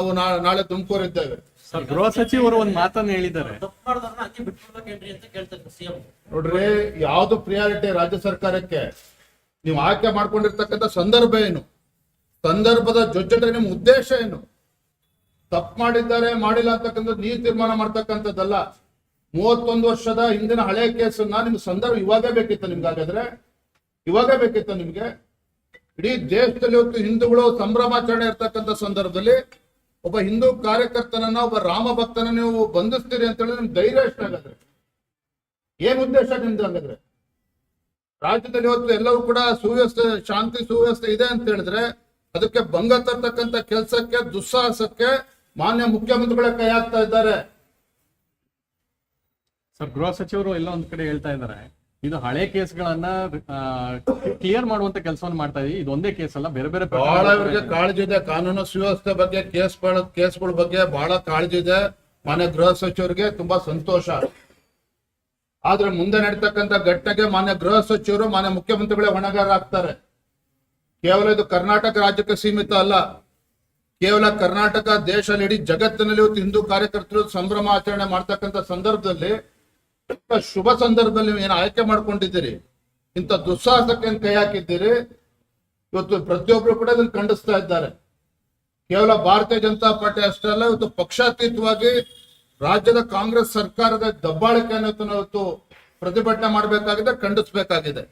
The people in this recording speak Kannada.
ನಾವು ನಾಳೆ ತುಮಕೂರು ಇದ್ದೇವೆ. ಗೃಹ ಸಚಿವರು ಒಂದು ಮಾತನ್ನ ಹೇಳಿದ್ದಾರೆ. ನೋಡ್ರಿ ಯಾವ್ದು ಪ್ರಿಯಾರಿಟಿ ರಾಜ್ಯ ಸರ್ಕಾರಕ್ಕೆ? ನೀವು ಆಯ್ಕೆ ಮಾಡ್ಕೊಂಡಿರ್ತಕ್ಕಂಥ ಸಂದರ್ಭ ಏನು? ಸಂದರ್ಭದ ಜೊತೆ ನಿಮ್ ಉದ್ದೇಶ ಏನು? ತಪ್ಪು ಮಾಡಿದ್ದಾರೆ ಮಾಡಿಲ್ಲ ಅಂತಕ್ಕಂಥದ್ದು ನೀವು ತೀರ್ಮಾನ ಮಾಡ್ತಕ್ಕಂಥದ್ದಲ್ಲ. ಮೂವತ್ತೊಂದು ವರ್ಷದ ಹಿಂದಿನ ಹಳೆ ಕೇಸನ್ನ ನಿಮ್ಗೆ ಸಂದರ್ಭ ಇವಾಗೇ ಬೇಕಿತ್ತು ನಿಮ್ಗೆ ಹಾಗಾದ್ರೆ? ಇವಾಗೇ ಬೇಕಿತ್ತು ನಿಮ್ಗೆ? ಇಡೀ ದೇಶದಲ್ಲಿ ಇವತ್ತು ಹಿಂದೂಗಳು ಸಂಭ್ರಮಾಚರಣೆ ಇರ್ತಕ್ಕಂಥ ಸಂದರ್ಭದಲ್ಲಿ ಒಬ್ಬ ಹಿಂದೂ ಕಾರ್ಯಕರ್ತನನ್ನ, ಒಬ್ಬ ರಾಮ ಭಕ್ತನ ನೀವು ಬಂಧಿಸ್ತೀರಿ ಅಂತ ಹೇಳಿದ್ರೆ ನಿಮ್ ಧೈರ್ಯ ಎಷ್ಟಾಗದ್ರೆ ಏನ್ ಉದ್ದೇಶ ನಿಮ್ದು ಹಾಗಾದ್ರೆ? ರಾಜ್ಯದಲ್ಲಿ ಇವತ್ತು ಎಲ್ಲವೂ ಕೂಡ ಸುವ್ಯವಸ್ಥೆ, ಶಾಂತಿ ಸುವ್ಯವಸ್ಥೆ ಇದೆ ಅಂತ ಹೇಳಿದ್ರೆ ಅದಕ್ಕೆ ಭಂಗ ತರ್ತಕ್ಕಂಥ ಕೆಲಸಕ್ಕೆ, ದುಸ್ಸಾಹಸಕ್ಕೆ ಮಾನ್ಯ ಮುಖ್ಯಮಂತ್ರಿಗಳೇ ಕೈ ಹಾಕ್ತಾ ಇದ್ದಾರೆ. ಸರ್, ಗೃಹ ಸಚಿವರು ಎಲ್ಲ ಒಂದ್ ಕಡೆ ಹೇಳ್ತಾ ಇದ್ದಾರೆ. ಇದು ಹಳೆ ಕೇಸ್ಗಳನ್ನ ಕ್ಲಿಯರ್ ಮಾಡುವಂತ ಕೆಲಸವನ್ನು ಮಾಡ್ತಾ ಇದೀವಿ. ಇದೊಂದೇ ಒಂದೇ ಕೇಸ್ ಅಲ್ಲ ಬೇರೆ ಬೇರೆ ಬಹಳ ಇವರಿಗೆ ಕಾಳಜಿ ಇದೆ. ಕಾನೂನು ಸುವ್ಯವಸ್ಥೆ ಬಗ್ಗೆ ಕೇಸ್ಗಳ ಕೇಸ್ಗಳ ಬಗ್ಗೆ ಬಹಳ ಕಾಳಜಿ ಇದೆ. ಮಾನ್ಯ ಗೃಹ ಸಚಿವರಿಗೆ ತುಂಬಾ ಸಂತೋಷ. ಆದ್ರೆ ಮುಂದೆ ನಡೀತಕ್ಕಂತ ಘಟನೆಗೆ ಮಾನ್ಯ ಗೃಹ ಸಚಿವರು ಮಾನ್ಯ ಮುಖ್ಯಮಂತ್ರಿಗಳೇ ಹೊಣೆಗಾರ ಆಗ್ತಾರೆ. ಕೇವಲ ಇದು ಕರ್ನಾಟಕ ರಾಜ್ಯಕ್ಕೆ ಸೀಮಿತ ಅಲ್ಲ. ಕೇವಲ ಕರ್ನಾಟಕ ದೇಶದಲ್ಲಿ ಇಡೀ ಜಗತ್ತಿನಲ್ಲಿ ಇವತ್ತು ಹಿಂದೂ ಕಾರ್ಯಕರ್ತರು ಸಂಭ್ರಮ ಆಚರಣೆ ಮಾಡ್ತಕ್ಕಂಥ ಸಂದರ್ಭದಲ್ಲಿ ಶುಭ ಸಂದರ್ಭದಲ್ಲಿ ಏನು ಆಯ್ಕೆ ಮಾಡ್ಕೊಂಡಿದ್ದೀರಿ? ಇಂಥ ದುಸ್ಸಾಹಸಕ್ಕೆ ಕೈ ಹಾಕಿದ್ದೀರಿ? ಇವತ್ತು ಪ್ರತಿಯೊಬ್ಬರು ಕೂಡ ಇದನ್ನು ಖಂಡಿಸ್ತಾ ಇದ್ದಾರೆ. ಕೇವಲ ಭಾರತೀಯ ಜನತಾ ಪಾರ್ಟಿ ಅಷ್ಟೇ ಅಲ್ಲ, ಇವತ್ತು ಪಕ್ಷಾತೀತವಾಗಿ ರಾಜ್ಯದ ಕಾಂಗ್ರೆಸ್ ಸರ್ಕಾರದ ದಬ್ಬಾಳಿಕೆಯನ್ನು ಇವತ್ತು ಪ್ರತಿಭಟನೆ ಮಾಡಬೇಕಾಗಿದೆ, ಖಂಡಿಸಬೇಕಾಗಿದೆ.